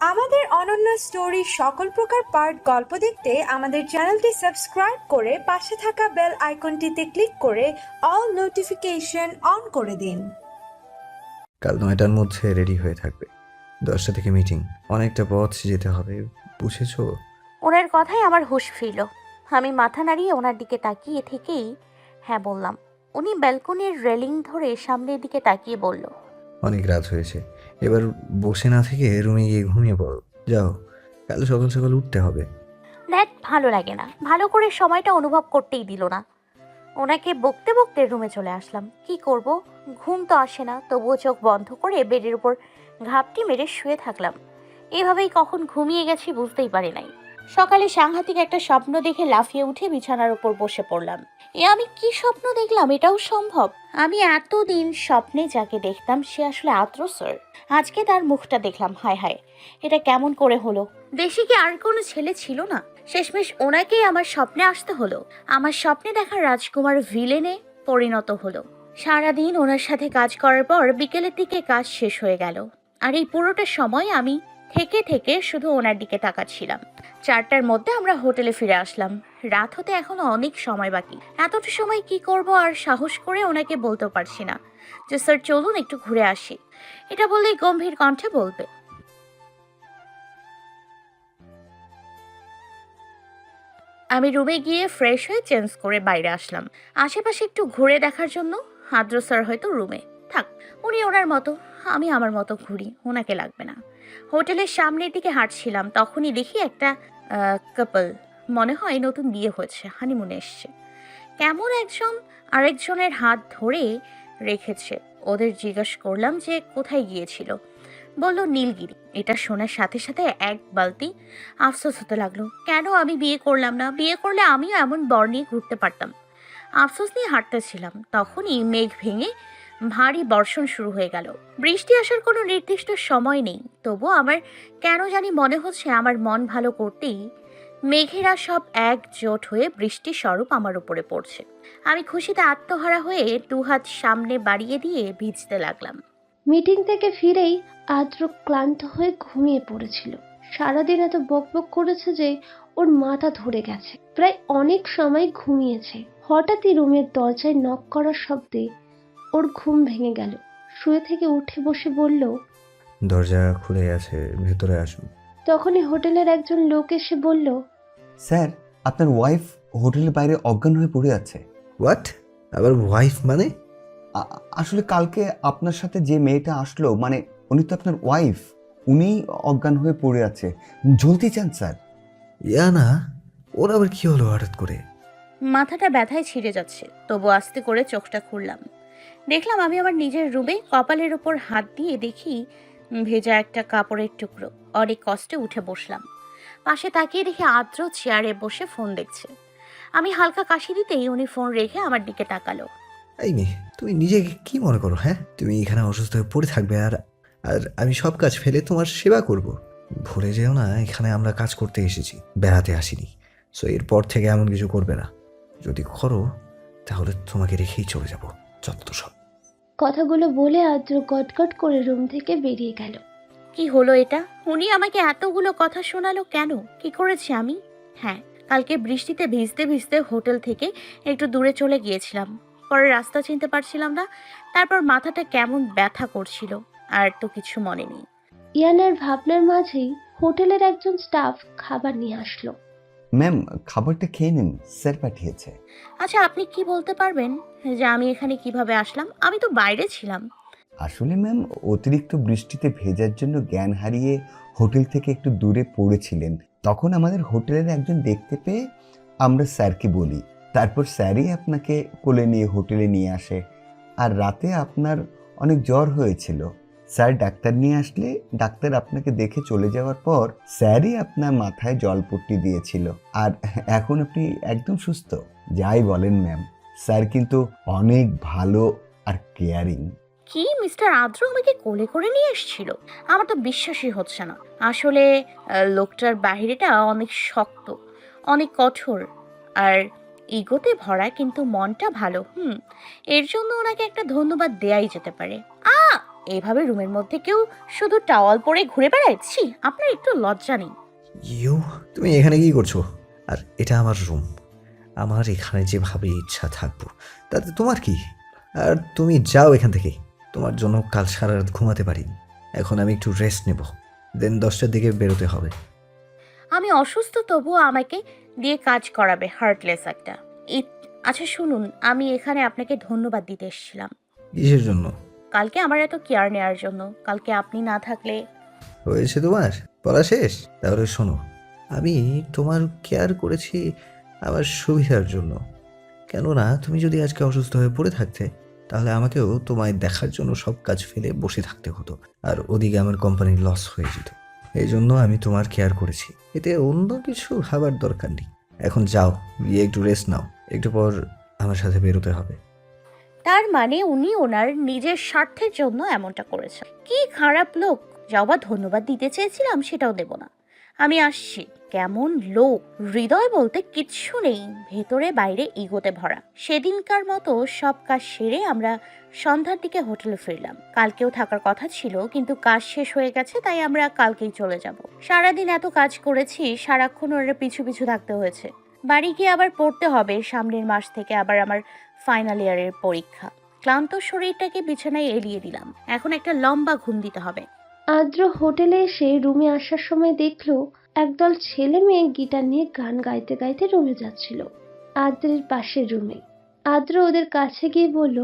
আমাদের অনন্য স্টোরি সকল প্রকার পার্ট গল্প দেখতে আমাদের চ্যানেলটি সাবস্ক্রাইব করে পাশে থাকা বেল আইকনটিতে ক্লিক করে অল নোটিফিকেশন অন করে দিন। কাল নয়টার মধ্যে রেডি হয়ে থাকবে। দশটা থেকে মিটিং অনেকটা পথ যেতে হবে বুঝেছ? ওনার কথায় আমার হুঁশ ফিরল। আমি মাথা নাড়িয়ে ওনার দিকে তাকিয়ে থেকেই হ্যাঁ বললাম। উনি ব্যালকনির রেলিং ধরে সামনের দিকে তাকিয়ে বলল অনেক রাত হয়েছে। এবার বসে না থেকে রুমে গিয়ে ঘুমিয়ে পড়ো। যাও কাল সকাল সকাল উঠতে হবে। দ্যাট ভালো লাগে না। ভালো করে সময়টা অনুভব করতেই দিল না। ওনাকে বকতে বকতে রুমে চলে আসলাম। কি করব? ঘুম তো আসে না তবুও চোখ বন্ধ করে বেডের উপর ঘাপটি মেরে শুয়ে থাকলাম। এভাবেই কখন ঘুমিয়ে গেছি বুঝতেই পারি নাই। সকালে সাংঘাতিক একটা স্বপ্ন দেখে লাফিয়ে উঠে বিছানার উপর বসে পড়লাম। এ আমি কি স্বপ্ন দেখলাম? এটাও সম্ভব। আমি এতদিন স্বপ্নে যাকে দেখতাম, সে আসলে আদ্র, স্যার। আজকে তার মুখটা দেখলাম, হায় হায়। এটা কেমন করে হলো? দেশে কি আর কোনো ছেলে ছিল না? শেষমেশ ওনাকেই আমার স্বপ্নে আসতে হলো। আমার স্বপ্নে দেখা রাজকুমার ভিলেনে পরিণত হলো। সারাদিন ওনার সাথে কাজ করার পর বিকেলের দিকে কাজ শেষ হয়ে গেল। আর এই পুরোটা সময় আমি থেকে থেকে শুধু ওনার দিকে তাকাচ্ছিলাম। চারটার মধ্যে আমরা হোটেলে ফিরে আসলাম। রাত হতে এখনও অনেক সময় বাকি। এতটা সময় কি করব আর সাহস করে ওনাকে বলতেও পারছি না। যে, স্যার, চলুন একটু ঘুরে আসি। এটা বললেই গম্ভীর কণ্ঠে বলবে, আমি রুমে গিয়ে ফ্রেশ হয়ে চেঞ্জ করে বাইরে আসলাম। আশেপাশে একটু ঘুরে দেখার জন্য। হাদ্র স্যার হয়তো রুমে। থাক, উনি ওনার মতো। আমি আমার মতো ঘুরি। ওনাকে লাগবে না। হোটেলের সামনের দিকে হাঁটছিলাম, তখনই দেখি একটা কাপল মনে হয় নতুন বিয়ে হয়েছে হানিমুনে এসছে। কেমন একজন আরেকজনের হাত ধরে রেখেছে, ওদের জিজ্ঞেস করলাম যে কোথায় গিয়েছিল। বলল, নীলগিরি। এটা শোনার সাথে সাথে এক বালতি আফসোস হতে লাগল। কেন আমি বিয়ে করলাম না? বিয়ে করলে আমিও এমন বর নিয়ে ঘুরতে পারতাম। আফসোস নিয়ে হাঁটতেছিলাম, তখনই মেঘ ভেঙে ভারী বর্ষণ শুরু হয়ে গেল। বৃষ্টি আসার কোনো নির্দিষ্ট সময় নেই। তবু আমার কেন জানি মনে হচ্ছে আমার মন ভালো করতেই মেঘেরা সব একজোট হয়ে বৃষ্টি স্বরূপ আমার উপরে পড়ছে। আমি খুশিতে আত্মহারা হয়ে দুহাত সামনে বাড়িয়ে দিয়ে ভিজতে লাগলাম। মিটিং থেকে ফিরেই আদ্র ক্লান্ত হয়ে ঘুমিয়ে পড়েছিল। সারাদিন এত বকবক করেছে যে ওর মাথা ধরে গেছে। প্রায় অনেক সময় ঘুমিয়েছে। হঠাৎই রুমের দরজায় নক করার শব্দে ওর ঘুম ভেঙে গেল। শুয়ে থেকে উঠে বসে বলল দরজা খুলে আছে ভেতরে আসুন। তখনই হোটেলের একজন লোক এসে বলল স্যার আপনার ওয়াইফ হোটেলের বাইরে অজ্ঞান হয়ে পড়ে আছে। হোয়াট আবার ওয়াইফ মানে? আ- আসলে কালকে আপনার সাথে যে মেয়েটা আসলো মানে উনি তো আপনার ওয়াইফ উনি অজ্ঞান হয়ে পড়ে আছে। জলদি চান স্যার। ইয়া না ওর আবার কি হলো হঠাৎ করে? মাথাটা ব্যথায় ছিঁড়ে যাচ্ছে তবু আস্তে করে চোখটা খুললাম। দেখলাম আমি আমার নিজের রুমে কপালের ওপর হাত দিয়ে দেখি ভেজা একটা কাপড়ের টুকরো। অনেক কষ্টে উঠে বসলাম। পাশে তাকিয়ে দেখি আদ্র চেয়ারে বসে ফোন দেখছে। আমি হালকা কাশি দিতেই উনি ফোন রেখে আমার দিকে তাকালো। এই মেয়ে, তুমি নিজেকে কি মনে করো হ্যাঁ? তুমি এখানে অসুস্থ হয়ে পড়ে থাকবে আর আর আমি সব কাজ ফেলে তোমার সেবা করব। ভুলে যেও না, এখানে আমরা কাজ করতে এসেছি, বেড়াতে আসিনি। সো এরপর থেকে এমন কিছু করবে না। যদি করো, তাহলে তোমাকে রেখেই চলে যাব। যত সব। কথাগুলো বলে আদ্র গটগট করে রুম থেকে বেরিয়ে গেল। কি হলো এটা? উনি আমাকে এতগুলো কথা শোনালো কেন? কি করেছি আমি? হ্যাঁ কালকে বৃষ্টিতে ভিজতে ভিজতে হোটেল থেকে একটু দূরে চলে গিয়েছিলাম। পরে রাস্তা চিনতে পারছিলাম না তারপর মাথাটা কেমন ব্যথা করছিল আর তো কিছু মনে নেই। ইয়ানার ভাবনার মাঝেই হোটেলের একজন স্টাফ খাবার নিয়ে আসলো। ম্যাম খাবারটা খেয়ে নিন স্যার পাঠিয়েছে। আচ্ছা আপনি কি বলতে পারবেন যে আমি এখানে কীভাবে আসলাম? আমি তো বাইরে ছিলাম। আসলে ম্যাম অতিরিক্ত বৃষ্টিতে ভেজার জন্য জ্ঞান হারিয়ে হোটেল থেকে একটু দূরে পড়েছিলেন। তখন আমাদের হোটেলের একজন দেখতে পেয়ে আমরা স্যারকে বলি। তারপর স্যারই আপনাকে কোলে নিয়ে হোটেলে নিয়ে আসে। আর রাতে আপনার অনেক জ্বর হয়েছিল। স্যার, ডাক্তার নিয়ে আসলে ডাক্তার আপনাকে দেখে চলে যাওয়ার পর স্যারই আপনার মাথায় জলপট্টি দিয়েছিল। আর এখন আপনি একদম সুস্থ। যাই বলেন, ম্যাম, স্যার কিন্তু অনেক ভালো আর কেয়ারিং। কি মিস্টার আদ্র আমাকে কোলে করে নিয়ে এসেছিল? আমার তো বিশ্বাসই হচ্ছে না। আসলে লোকটার বাহিরেটা অনেক শক্ত, অনেক কঠোর, আর ইগোতে ভরা কিন্তু মনটা ভালো, হুম? এর জন্য ওনাকে একটা ধন্যবাদ দেয়াই যেতে পারে। আ এভাবে রুমের মধ্যে কেউ শুধু টাওয়াল পরে ঘুরে বেড়াচ্ছি আপনার একটু লজ্জা নেই। ইউ তুমি এখানে কি করছ? আর এটা আমার রুম। আমার এখানে যেভাবে ইচ্ছা থাকব তাতে তোমার কি? আর তুমি যাও এখান থেকে। তোমার জন্য কাল সারা রাত ঘুমাতে পারিনি এখন আমি একটু রেস্ট নেব। দেন দশটার দিকে বেরোতে হবে। আমি অসুস্থ তবুও আমাকে দিয়ে কাজ করাবে হার্টলেস একটা। আচ্ছা শুনুন আমি এখানে আপনাকে ধন্যবাদ দিতে এসেছিলাম। কিসের জন্য? কালকে আমার এত কেয়ার নেওয়ার জন্য। কালকে আপনি না থাকলে হয়েছে তোমার? পড়া শেষ? তাহলে শোনো, আমি তোমার কেয়ার করেছি আমার সুবিধার জন্য। কেননা, তুমি যদি আজকে অসুস্থ হয়ে পড়ে থাকতে, তাহলে আমাকেও তোমায় দেখার জন্য সব কাজ ফেলে বসে থাকতে হতো, আর ওদিকে আমার কোম্পানির লস হয়ে যেত। এই জন্য আমি তোমার কেয়ার করেছি। এতে অন্য কিছু ভাবার দরকার নেই। এখন যাও, গিয়ে একটু রেস্ট নাও। একটু পর আমার সাথে বেরোতে হবে। তার মানে উনি ওনার নিজের স্বার্থের জন্য এমনটা করেছেন। কি খারাপ লোক যাওয়া ধন্যবাদ দিতে চেয়েছিলাম সেটাও দেব না। আমি আসছি। কেমন লোক, হৃদয় বলতে কিচ্ছু নেই, ভেতরে বাইরে ইগোতে ভরা। সেদিনকার মতো সব কাজ সেরে আমরা সন্ধ্যার দিকে হোটেলে ফিরলাম। কালকেও থাকার কথা ছিল, কিন্তু কাজ শেষ হয়ে গেছে, তাই আমরা কালকেই চলে যাব। সারাদিন এত কাজ করেছি, সারাক্ষণ ওরা পিছু পিছু থাকতে হয়েছে। বাড়ি গিয়ে আবার পড়তে হবে, সামনের মাস থেকে আবার আমার ফাইনাল ইয়ারের পরীক্ষা। ক্লান্ত শরীরটাকে বিছানায় এলিয়ে দিলাম। এখন একটা লম্বা ঘুম দিতে হবে। আদ্র হোটেলে এসে রুমে আসার সময় দেখল, একদল ছেলে মেয়ে গিটার নিয়ে গান গাইতে গাইতে রুমে যাচ্ছিল, আদ্রের পাশের রুমে। আদ্র ওদের কাছে গিয়ে বলল,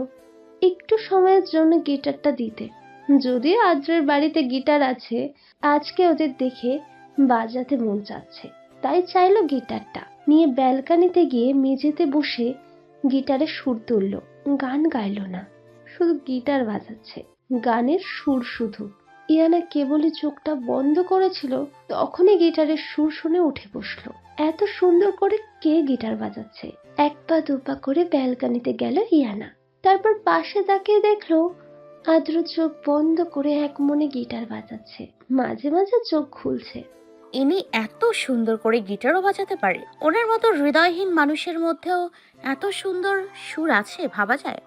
একটু সময়ের জন্য গিটারটা দিতে। যদিও আদ্রের বাড়িতে গিটার আছে, আজকে ওদের দেখে বাজাতে মন চাচ্ছে। তাই চাইলো গিটারটা। নিয়ে ব্যালকানিতে গিয়ে মেঝেতে বসে গিটারে সুর তুললো। গান গাইলো না, শুধু গিটার বাজাচ্ছে। গানের সুর শুধু। ইয়ানা কেবলই চোখটা বন্ধ করেছিল, তখনই গিটারের সুর শুনে উঠে বসল। এত সুন্দর করে কে গিটার বাজাচ্ছে? এক পা দুপা করে ব্যালকানিতে গেল ইয়ানা তারপর পাশে তাকিয়ে দেখল, আদ্র চোখ বন্ধ করে এক মনে গিটার বাজাচ্ছে। মাঝে মাঝে চোখ খুলছে। ইনি এত সুন্দর করে গিটারও বাজাতে পারে। ওনার মতো হৃদয়হীন মানুষের মধ্যেও এত সুন্দর সুর আছে ভাবা যায়।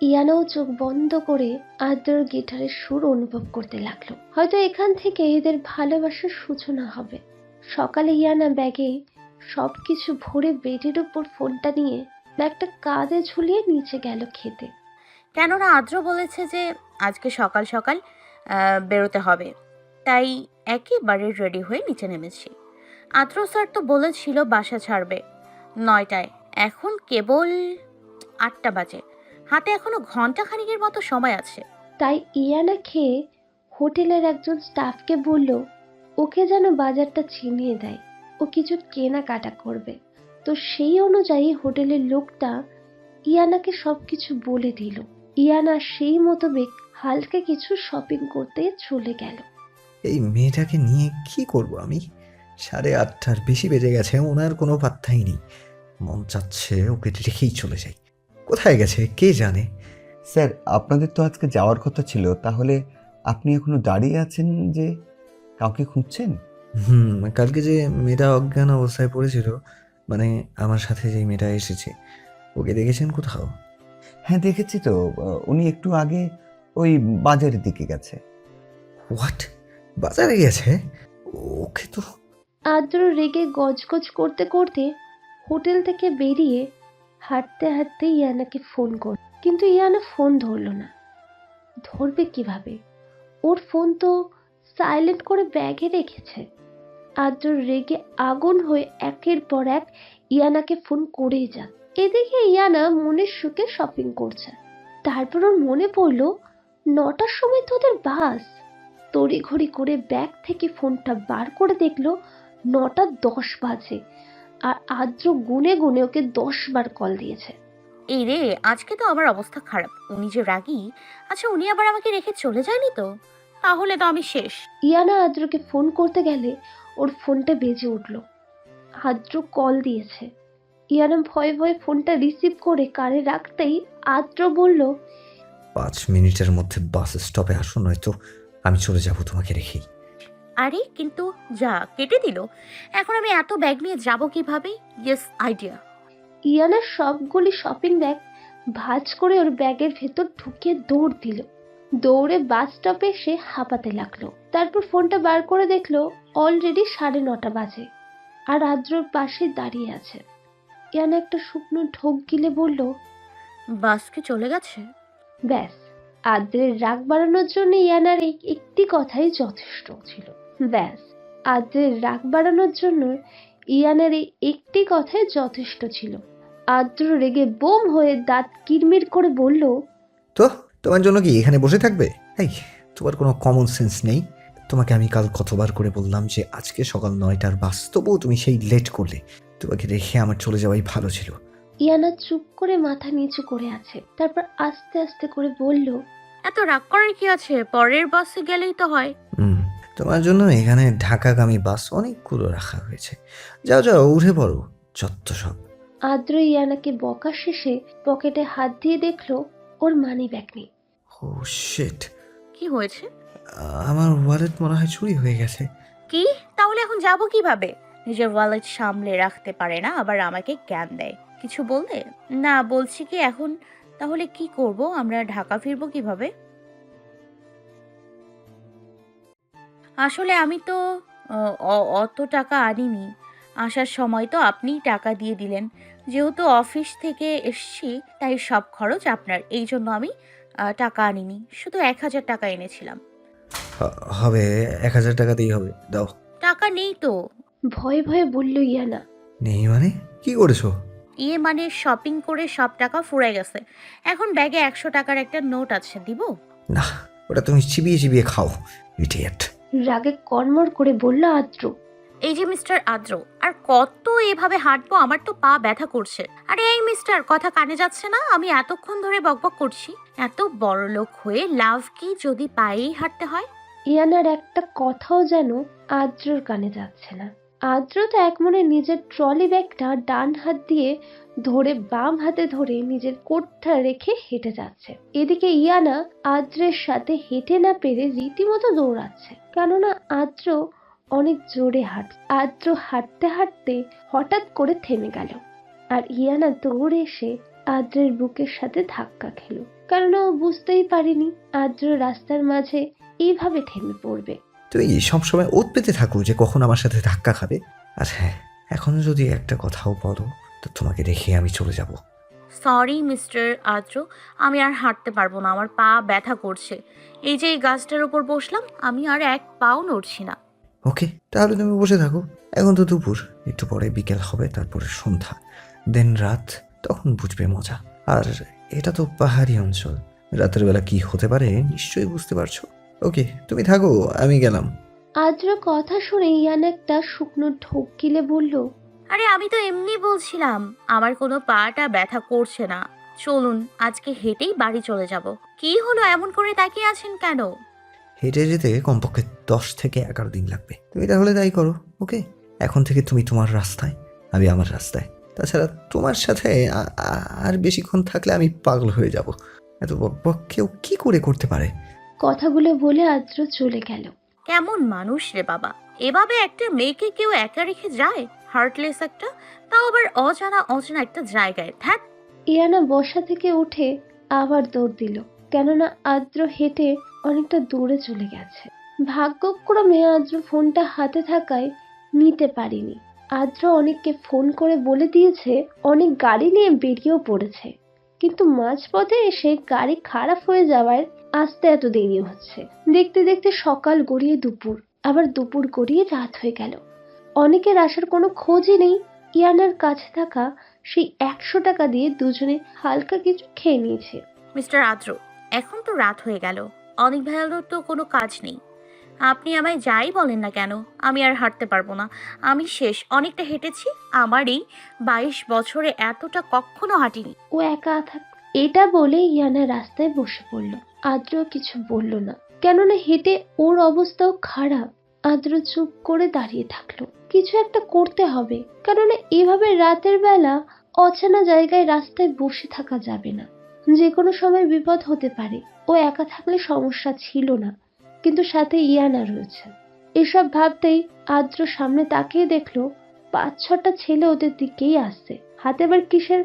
ইয়ানাও চোখ বন্ধ করে আদ্রর গিটারের সুর অনুভব করতে লাগল। হয়তো এখান থেকে এদের ভালোবাসার সূচনা হবে। সকালে ইয়ানা ব্যাগে সব কিছু ভরে বেডের উপর ফোনটা নিয়ে ব্যাগটা কাঁধে ঝুলিয়ে নিচে গেল খেতে। কেননা আদ্র বলেছে যে আজকে সকাল সকাল বেরোতে হবে। তাই একেবারে রেডি হয়ে নিচে নেমেছি। আদ্র স্যার তো বলেছিল বাসা ছাড়বে। নয়টায়, এখন কেবল আটটা বাজে। হাতে এখনও ঘণ্টা খানিকের মতো সময় আছে। তাই ইয়ানা খেয়ে হোটেলের একজন স্টাফকে বলল, ওকে যেন বাজারটা চিনিয়ে দেয়। ও কিছু কেনাকাটা করবে। তো সেই অনুযায়ী হোটেলের লোকটা ইয়ানাকে সবকিছু বলে দিল। ইয়ানা সেই মোতাবেক হালকা কিছু শপিং করতে চলে গেল। এই মেয়েটাকে নিয়ে কি করব আমি? সাড়ে আটটার বেশি বেজে গেছে ওনার কোনো পাত্তাই নেই। মন চাচ্ছে ওকে রেখেই চলে যাই। কোথায় গেছে কে জানে? স্যার আপনাদের তো আজকে যাওয়ার কথা ছিল তাহলে আপনি এখনও দাঁড়িয়ে আছেন যে কাউকে খুঁজছেন? হুম কালকে যে মেয়েটা অজ্ঞান অবস্থায় পড়েছিল মানে আমার সাথে যে মেয়েটা এসেছে ওকে দেখেছেন কোথাও? হ্যাঁ দেখেছি তো। উনি একটু আগে ওই বাজারের দিকে গেছে। হোয়াট? বাজারে গেছে? ওকে তো। আদ্র রেগে গজগজ করতে করতে হোটেল থেকে বেরিয়ে হাঁটতে হাঁটতে ইয়ানাকে ফোন কর কিন্তু ইয়ানা ফোন ধরলো না। ধরবে কীভাবে? ওর ফোন তো সাইলেন্ট করে ব্যাগে রেখেছে। আদ্র রেগে আগুন হয়ে একের পর এক ইয়ানাকে ফোন করেই যান এদিকে ইয়ানা মনের সুখে শপিং করছে। তারপর ওর মনে পড়ল, নটার সময় তো ওদের বাস। তড়িঘড়ি করে ব্যাগ থেকে ফোনটা বার করে দেখল নটা দশ বাজে আর আদ্র গুনে গুনে ওকে দশ বার কল দিয়েছে। এই রে আজকে তো আমার অবস্থা খারাপ। উনি যে রাগী আচ্ছা উনি আবার আমাকে রেখে চলে যায়নি তো? তাহলে তো আমি শেষ। ইয়ানা আদ্রকে ফোন করতে গেলে ওর ফোনটা বেজে উঠল। আদ্র কল দিয়েছে। ইয়ানা ভয়ে ভয়ে ফোনটা রিসিভ করে কানে রাখতেই আদ্র বলল পাঁচ মিনিটের মধ্যে বাস স্টপে আসো নয়তো আমি চলে যাব তোমাকে রেখেই। আরে কিন্তু যা কেটে দিল। এখন আমি এত ব্যাগ নিয়ে যাব কীভাবে? ইয়েস আইডিয়া ইয়ানা সবগুলি শপিং ব্যাগ ভাঁজ করে ওর ব্যাগের ভেতর ঢুকিয়ে দৌড় দিল। দৌড়ে বাস স্টপে এসে হাঁপাতে লাগল। তারপর ফোনটা বার করে দেখল অলরেডি সাড়ে নটা বাজে আর আদ্রর পাশে দাঁড়িয়ে আছে। ইয়ানা একটা শুকনো ঢোক গিলে বলল বাস কি চলে গেছে? ব্যাস। আদ্রের রাগ বাড়ানোর জন্য ইয়ানার এই একটি কথাই যথেষ্ট ছিল। ব্যাস, আদ্রের রাগ বাড়ানোর জন্য ইয়ানের এই একটি কথাই যথেষ্ট ছিল। আদ্র রেগে বোম হয়ে দাঁত কিরমির করে বলল, তো, তোমার জন্য কি এখানে বসে থাকবে? এই, তোমার কোনো কমন সেন্স নেই। তোমাকে আমি কাল কতবার করে বললাম যে আজকে সকাল নয়টার বাস, তবুও তুমি সেই লেট করলে। তোমাকে রেখে আমার চলে যাওয়াই ভালো ছিল। ইয়ানা চুপ করে মাথা নিচু করে আছে। তারপর আস্তে আস্তে করে বলল এত রাগ করার কি আছে? পরের বাসে গেলেই তো হয়। হুম তোমার জন্য এখানে ঢাকাগামী বাস অনেকগুলো রাখা হয়েছে। যাও যাও উঠে পড়ো যত সব। আদ্র ইয়ানাকে বকা শেষে পকেটে হাত দিয়ে দেখল ওর মানি ব্যাগ নেই। ও শিট কি হয়েছে? আমার ওয়ালেট মনে হয় চুরি হয়ে গেছে। কি? তাহলে এখন যাব কীভাবে? নিজের ওয়ালেট সামলে রাখতে পারে না আবার আমাকে জ্ঞান দেয়। কিছু বললে? না বলছি কি এখন তাহলে কি করব? আমরা ঢাকা ফিরবো কীভাবে? আসলে আমি তো অ- অত টাকা আনিনি। আসার সময় তো আপনিই টাকা দিয়ে দিলেন। যেহেতু অফিস থেকে এসছি তাই সব খরচ আপনার। এই জন্য আমি টাকা আনিনি। শুধু এক হাজার টাকা এনেছিলাম। হবে এক হাজার টাকাতেই হবে। দাও। টাকা নেই তো। ভয়ে ভয়ে বলল ইয়ানা। নেই মানে? কি করেছ? ইয়ে মানে শপিং করে সব টাকা ফুরে গেছে। এখন ব্যাগে একশো টাকার একটা নোট আছে দিব? না ওটা তুমি চিবিয়ে চিবিয়ে খাও ইডিয়েট রাগে কর্মর করে বলল আদ্র। এই যে মিস্টার আদ্র আর কত এভাবে হাঁটবো আমার তো পা ব্যথা করছে। আরে এই মিস্টার কথা কানে যাচ্ছে না? আমি এতক্ষণ ধরে বকবক করছি। এত বড় লোক হয়ে লাভ কি যদি পায়েই হাঁটতে হয়? ইয়ানার একটা কথাও যেন আদ্রর কানে যাচ্ছে না। আদ্র তো এক মনে নিজের ট্রলি ব্যাগটা ডান হাত দিয়ে ধরে বাম হাতে ধরে নিজের কোটটা রেখে হেঁটে যাচ্ছে। এদিকে ইয়ানা আদ্রের সাথে হেঁটে না পেরে রীতিমতো দৌড়াচ্ছে, কেননা আদ্র অনেক জোরে হাঁট, আদ্র হাঁটতে হাঁটতে হঠাৎ করে থেমে গেল। আর ইয়ানা দৌড়ে এসে আদ্রের বুকের সাথে ধাক্কা খেলো, কেননা ও বুঝতেই পারেনি আদ্র রাস্তার মাঝে এইভাবে থেমে পড়বে। তুমি সবসময় ওত পেতে থাকো যে কখন আমার সাথে ধাক্কা খাবে? আর হ্যাঁ এখন যদি একটা কথাও বলো তো তোমাকে দেখে আমি চলে যাব। সরি মিস্টার আদ্র আমি আর হাঁটতে পারব না আমার পা ব্যথা করছে। এই যে এই গাছটার উপর বসলাম আমি আর এক পাও নড়ছি না। ওকে তাহলে তুমি বসে থাকো। এখন তো দুপুর একটু পরে বিকেল হবে তারপরে সন্ধ্যা। দেন রাত তখন বুঝবে মজা। আর এটা তো পাহাড়ি অঞ্চল। রাতের বেলা কি হতে পারে নিশ্চয়ই বুঝতে পারছ। ওকে তুমি থাকো আমি গেলাম। আদ্র কথা শুনে ইয়ান একটা শুকনো ঢোক গিলে বলল আরে আমি তো এমনি বলছিলাম আমার কোনো পাটা ব্যথা করছে না। চলুন আজকে হেঁটেই বাড়ি চলে যাব। কি হলো এমন করে তাকিয়ে আছেন কেন? হেঁটে যেতে কমপক্ষে দশ থেকে এগারো দিন লাগবে। তুমি তাহলে তাই করো ওকে? এখন থেকে তুমি তোমার রাস্তায় আমি আমার রাস্তায়। তাছাড়া তোমার সাথে আ- আ- আর বেশিক্ষণ থাকলে আমি পাগল হয়ে যাব। এত বক বক কেউ কি করে করতে পারে? কথাগুলো বলে আদ্র চলে গেল। কেমন মানুষ রে বাবা? এভাবে একটা মেয়েকে কেউ একা রেখে যায়? হার্টলেস একটা? তাও আবার অজানা অজানা একটা জায়গায় ধ্যাত ইয়ানা বসা থেকে উঠে আবার দৌড় দিল কেননা আদ্র হেঁটে অনেকটা দূরে চলে গেছে। ভাগ্যক্রমে আদ্র ফোনটা হাতে থাকায় নিতে পারিনি। আদ্র অনেককে ফোন করে বলে দিয়েছে অনেক গাড়ি নিয়ে বেরিয়েও পড়েছে। কিন্তু মাঝপথে এসে গাড়ি খারাপ হয়ে যাওয়ায় আসতে এত দেরি হচ্ছে। দেখতে দেখতে সকাল গড়িয়ে দুপুর আবার দুপুর গড়িয়ে রাত হয়ে গেল। অনেকের আসার কোনো খোঁজই নেই। ইয়ানার কাছে থাকা সেই একশো টাকা দিয়ে দুজনে হালকা কিছু খেয়ে নিয়েছে। মিস্টার আদ্র এখন তো রাত হয়ে গেল। অনেক ভালো তো কোনো কাজ নেই। আপনি আমায় যাই বলেন না কেন আমি আর হাঁটতে পারব না। আমি শেষ অনেকটা হেঁটেছি আমার এই বাইশ বছরে এতটা কখনো হাঁটিনি। ও একা থাক এটা বলে ইয়ানা রাস্তায় বসে পড়ল। আদ্র কিছু বলল না। কেননা হেঁটে ওর অবস্থাও খারাপ। আদ্র চুপ করে দাঁড়িয়ে থাকল। কিছু একটা করতে হবে, কেননা এভাবে রাতের বেলা অচেনা জায়গায় রাস্তায় বসে থাকা যাবে না। যে কোনো সময় বিপদ হতে পারে। ও একা থাকলে সমস্যা ছিল না, কিন্তু সাথে ইয়ানা রয়েছে। এসব ভাবতেই আদ্র সামনে তাকিয়ে দেখল পাঁচ ছটা ছেলে ওদের দিকেই আসছে। হাতে আবার কিসের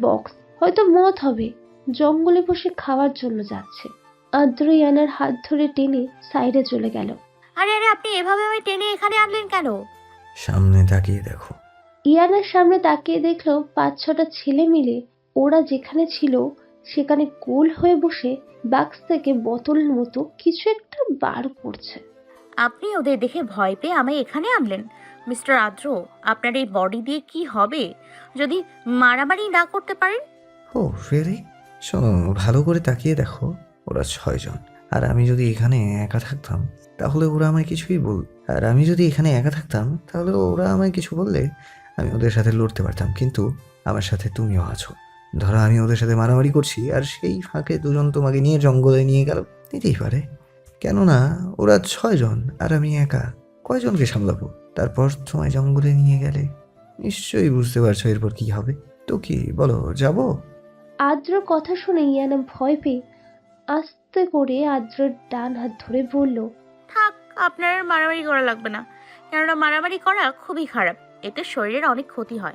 বক্স? হয়তো মত হবে। জঙ্গলে বসে খাওয়ার জন্য যাচ্ছে। আদ্র ইয়ানার হাত ধরে টেনে সাইডে চলে গেল। আরে আরে আপনি এভাবে আমায় টেনে এখানে আনলেন কেন? সামনে তাকিয়ে দেখো। ইয়ানার সামনে তাকিয়ে দেখল পাঁচ ছটা ছেলে মিলে ওরা যেখানে ছিল সেখানে গোল হয়ে বসে বাক্স থেকে বোতলের মতো কিছু একটা বার করছে। আপনি ওদের দেখে ভয় পেয়ে আমায় এখানে আনলেন। মিস্টার আদ্র আপনার এই বডি দিয়ে কি হবে? যদি মারামারি না করতে পারেন? ও রিয়েলি শোনো, ভালো করে তাকিয়ে দেখো ওরা ছয়জন। আর আমি যদি এখানে একা থাকতাম, তাহলে ওরা আমায় কিছুই বল আর আমি যদি এখানে একা থাকতাম, তাহলে ওরা আমায় কিছু বললে আমি ওদের সাথে লড়তে পারতাম। কিন্তু আমার সাথে তুমিও আছো। ধরো আমি ওদের সাথে মারামারি করছি, আর সেই ফাঁকে দুজন তোমাকে নিয়ে জঙ্গলে নিয়ে গেল। নিতেই পারে। কেননা ওরা ছয়জন, আর আমি একা। কয়জনকে সামলাবো? তারপর তোমায় জঙ্গলে নিয়ে গেলে? নিশ্চয়ই বুঝতে পারছ এরপর কি হবে। তো কি, বলো, যাব? আদ্র কথা শুনে ইয়ানা ভয় পেয়ে আস্তে করে আদ্রর ডান হাত ধরে বলল থাক আপনার আর মারামারি করা লাগবে না। কেননা মারামারি করা খুবই খারাপ। এতে শরীরের অনেক ক্ষতি হয়।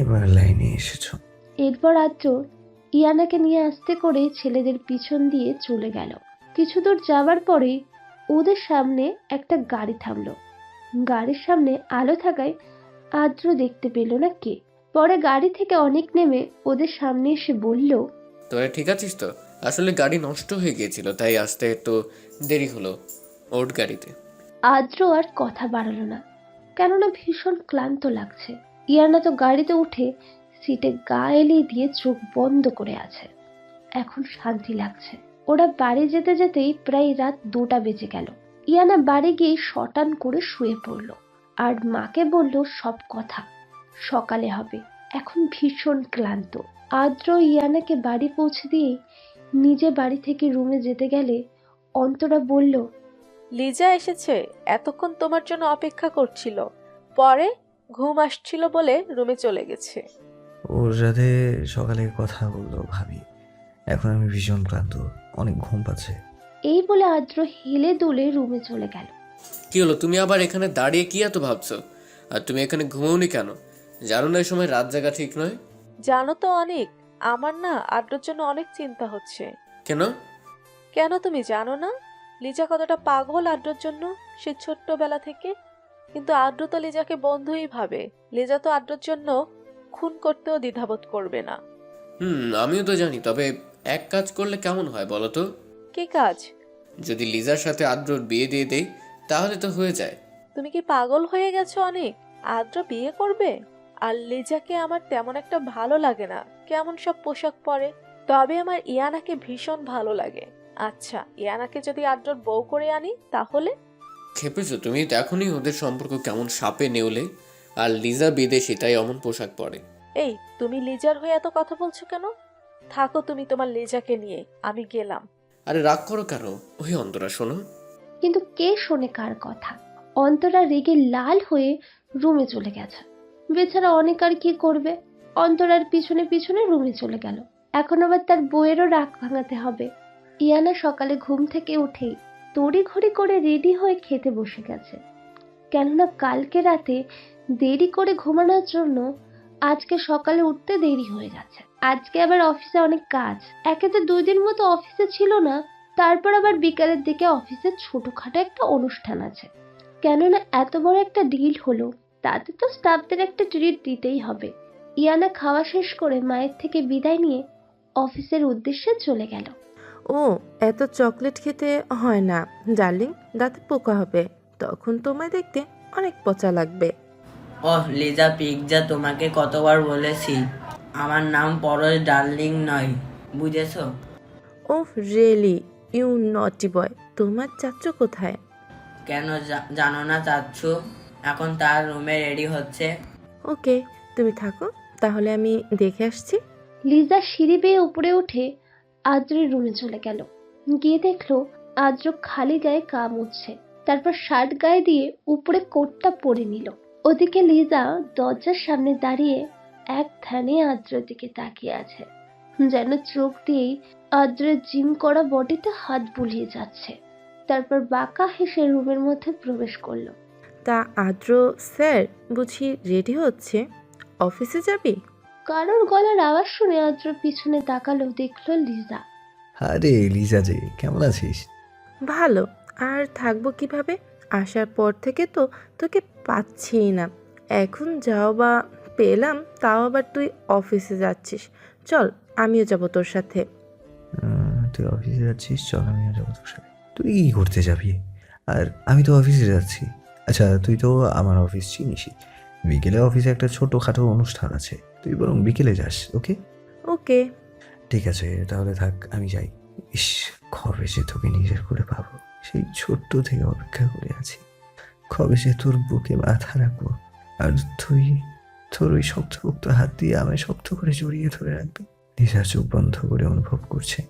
এবার লাইনে এসেছ। এরপর আদ্র ইয়ানাকে নিয়ে আস্তে করে ছেলেদের পিছন দিয়ে চলে গেল। কিছু দূর যাবার পরে ওদের সামনে একটা গাড়ি থামলো। গাড়ির সামনে আলো থাকায় আদ্র দেখতে পেল না কে। পরে গাড়ি থেকে অনেক নেমে ওদের সামনে এসে বলল তোরা ঠিক আছিস তো? আসলে গাড়ি নষ্ট হয়ে গিয়েছিল তাই আসতে তো দেরি হলো ওট গাড়িতে। আদ্র আর কথা বাড়ালো না কেননা ভীষণ ক্লান্ত লাগছে। ইয়ানা তো গাড়িতে উঠে সিটে গা এলিয়ে দিয়ে চোখ বন্ধ করে আছে। এখন শান্তি লাগছে। ওরা বাড়ি যেতে যেতেই প্রায় রাত দুটা বেজে গেল। ইয়ানা বাড়ি গিয়ে শটান করে শুয়ে পড়ল। আর মাকে বলল সব কথা। সকালে হবে। এখন ভীষণ ক্লান্ত। আদ্র ইয়ানাকে বাড়ি পৌঁছে দিয়ে নিজে বাড়ি থেকে রুমে যেতে গেলে অন্তরা বলল লিজা এসেছে এতক্ষণ তোমার জন্য অপেক্ষা করছিল। পরে ঘুম আসছিল বলে রুমে চলে গেছে। ওর সাথে সকালে কথা বলল ভাবি। এখন আমি ভীষণ ক্লান্ত অনেক ঘুম পাচ্ছে। এই বলে আদ্র হেলে দুলে রুমে চলে গেল। কি হলো তুমি আবার এখানে দাঁড়িয়ে কি এত ভাবছ? আর তুমি এখানে ঘুমাওনি কেন? জানো না এই সময় রাত জাগা ঠিক নয়? জানো তো অনেক আমার না আড্ডোর জন্য অনেক চিন্তা হচ্ছে। কেন? কেন তুমি জানো না? লিজা কতটা পাগল আড্ডোর জন্য সে ছোট্টবেলা থেকে। কিন্তু আড্ডো তো লিজাকে বন্ধুই ভাবে। লিজা তো আড্ডোর জন্য খুন করতেও দ্বিধাবোধ করবে না। হুম আমিও তো জানি তবে এক কাজ করলে কেমন হয় বলো তো? কি কাজ? যদি লিজার সাথে আদ্রর বিয়ে দিয়ে দেই তাহলে তো হয়ে যায়। তুমি কি পাগল হয়ে গেছো অনেক? আদ্র বিয়ে করবে? আর লেজাকে আমার তেমন একটা ভালো লাগে না। কেমন সব পোশাক পরে। তবে আমার ইয়ানাকে ভীষণ ভালো লাগে। আচ্ছা ইয়ানাকে যদি আদ্রর বউ করে আনি তাহলে? খেপেছো তুমি? দেখোনি ওদের সম্পর্ক কেমন সাপে নেউলে। আর লিজা বিদেশি তাই অমন পোশাক পরে। এই তুমি লিজার হয়ে এত কথা বলছো কেন? থাকো তুমি তোমার লেজাকে নিয়ে আমি গেলাম। আরে রাগ করো কেন? ওই অন্তরা শোনো। কিন্তু কে শোনে কার কথা? অন্তরা রেগে লাল হয়ে রুমে চলে গেছে। বেচারা অনেক আর কি করবে? অন্তরার পিছনে পিছনে রুমে চলে গেল। এখন আবার তার বইয়েরও রাগ ভাঙাতে হবে। ইয়ানা সকালে ঘুম থেকে উঠেই তড়িঘড়ি করে রেডি হয়ে খেতে বসে গেছে। কেননা কালকে রাতে দেরি করে ঘুমানোর জন্য আজকে সকালে উঠতে দেরি হয়ে যাচ্ছে আজকে আবার অফিসে অনেক কাজ। একে তো দুই দিন মতো অফিসে ছিল না, তারপর আবার বিকালের দিকে অফিসে ছোটখাটো একটা অনুষ্ঠান আছে। কেননা এত বড় একটা ডিল হলো তাতে তো স্টাফদের একটা ট্রিট দিতেই হবে। ইয়ানা খাওয়া শেষ করে মায়ের থেকে বিদায় নিয়ে অফিসের উদ্দেশ্যে চলে গেল। ও এত চকলেট খেতে হয় না ডার্লিং দাঁতে পোকা হবে। তখন তোমায় দেখতে অনেক পচা লাগবে। ওহ লিজা পিৎজা তোমাকে কতবার বলেছি। আমার নাম পরশ ডার্লিং নয় বুঝেছ? ওহ রিয়েলি ইউ নটি বয় তোমার চাচ্চু কোথায়? কেন জানো না চাচ্ছু এখন তার রুমে রেডি হচ্ছে। ওকে তুমি থাকো তাহলে আমি দেখে আসছি। লিজা সিঁড়ি বেয়ে উপরে উঠে আদ্রের রুমে চলে গেল। গিয়ে দেখল আদ্র খালি গায়ে গা মুছছে তারপর শার্ট গায়ে দিয়ে উপরে কোটটা পরে নিল। ওদিকে লিজা দরজার সামনে দাঁড়িয়ে এক ধ্যানে আদ্রের দিকে তাকিয়ে আছে যেন চোখ দিয়েই আদ্রের জিম করা বডিতে হাত বুলিয়ে যাচ্ছে। তারপর বাঁকা হেসে রুমের মধ্যে প্রবেশ করল। তা আদ্র স্যার বুঝি রেডি হচ্ছে? অফিসে যাবি? কারোর গলার আওয়াজ শুনে আদ্র পিছনে তাকালো দেখল লিজা। আরে লিজা যে কেমন আছিস? ভালো। আর থাকব কীভাবে? আসার পর থেকে তো তোকে পাচ্ছিই না। এখন যাও বা পেলাম তাও আবার তুই অফিসে যাচ্ছিস। চল আমিও যাব তোর সাথে। তুই অফিসে যাচ্ছিস? চল আমিও যাব তোর সাথে। তুই কি করতে যাবি? আর আমি তো অফিসে যাচ্ছি। আচ্ছা তুই তো আমার অফিস চিনিসই। বিকেলে অফিসে একটা ছোটোখাটো অনুষ্ঠান আছে। তুই বরং বিকেলে যাস ওকে? ওকে। ঠিক আছে তাহলে থাক আমি যাই। ইস কবে সে তোকে নিজের করে পাবো? সেই ছোট্ট থেকে অপেক্ষা করে আছি। কবে সে তোর বুকে মাথা রাখব? আর তুই তোর ওই শক্তপোক্ত হাত দিয়ে আমায় শক্ত করে জড়িয়ে ধরে রাখবি। লিজা চোখ বন্ধ করে অনুভব করছে।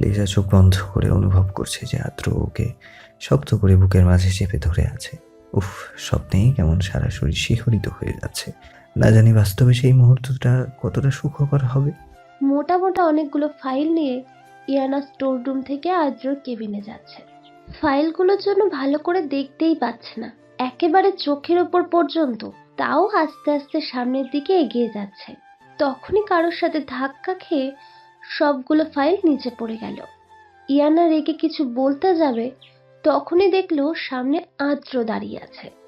লিজা চোখ বন্ধ করে অনুভব করছে যে আদ্র ওকে শক্ত করে বুকের মাঝে চেপে ধরে আছে। উফ, স্বপ্নেই কেমন সারা শরীর শিহরিত হয়ে যাচ্ছে। না জানি বাস্তবে সেই মুহূর্তটা কতটা সুখকর হবে। মোটা মোটা অনেকগুলো ফাইল নিয়ে ইয়ানা স্টোর রুম থেকে আদ্রর কেবিনে যাচ্ছে। ফাইলগুলোর জন্য ভালো করে দেখতেই পাচ্ছে না। একেবারে চোখের ওপর পর্যন্ত, তাও আস্তে আস্তে সামনের দিকে এগিয়ে যাচ্ছে। তখনই কারোর সাথে ধাক্কা খেয়ে সবগুলো ফাইল নিচে পড়ে গেল। ইয়ানা রেগে কিছু বলতে যাবে তখনই দেখল সামনে আদ্র দাঁড়িয়ে আছে।